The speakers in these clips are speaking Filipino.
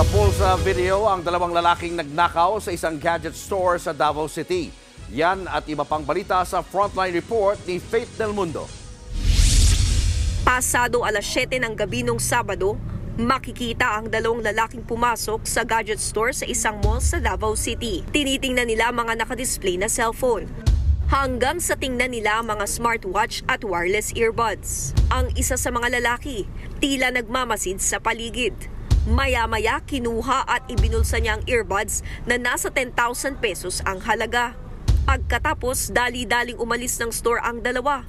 Sa pulsa video, ang dalawang lalaking nagnakaw sa isang gadget store sa Davao City. Yan at iba pang balita sa Frontline Report ni Faith Del Mundo. Pasado alas 7 ng gabi nung Sabado, makikita ang dalawang lalaking pumasok sa gadget store sa isang mall sa Davao City. Tinitingnan nila mga nakadisplay na cellphone. Hanggang sa tingnan nila mga smartwatch at wireless earbuds. Ang isa sa mga lalaki, tila nagmamasid sa paligid. Maya-maya kinuha at ibinulsa niya ang earbuds na nasa 10,000 pesos ang halaga. Pagkatapos, dali-daling umalis ng store ang dalawa.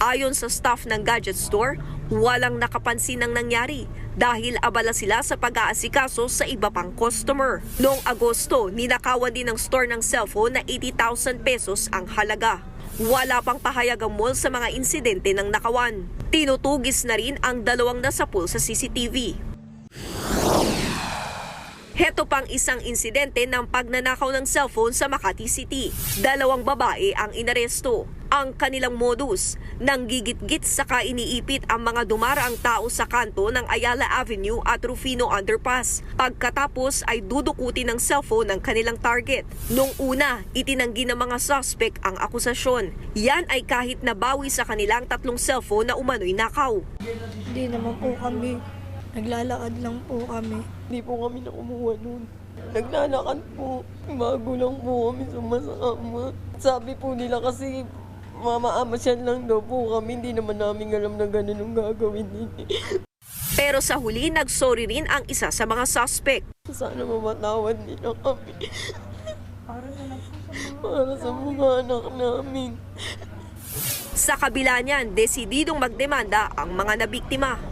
Ayon sa staff ng gadget store, walang nakapansin ng nangyari dahil abala sila sa pag-aasikaso sa iba pang customer. Noong Agosto, ninakawan din ng store ng cellphone na 80,000 pesos ang halaga. Wala pang pahayag ang mall sa mga insidente ng nakawan. Tinutugis na rin ang dalawang nasapul sa CCTV. Heto pang isang insidente ng pagnanakaw ng cellphone sa Makati City. Dalawang babae ang inaresto. Ang kanilang modus, nanggigit-git saka iniipit ang mga dumaraang tao sa kanto ng Ayala Avenue at Rufino Underpass. Pagkatapos ay dudukutin ng cellphone ng kanilang target. Nung una, itinanggi ng mga suspect ang akusasyon. Yan ay kahit nabawi sa kanilang tatlong cellphone na umano'y nakaw. Hindi naman po kami. Naglalakad lang po kami. Hindi po kami na kumuha nun. Naglalakad po. Bago lang po kami sumasama. Sabi po nila kasi mama-amasyan lang daw po kami. Hindi naman namin alam na ganun ang gagawin nila. Pero sa huli, nagsorry rin ang isa sa mga suspect. Sana mamatawad nila kami. Para sa mga anak namin. Sa kabila niyan, desididong magdemanda ang mga nabiktima.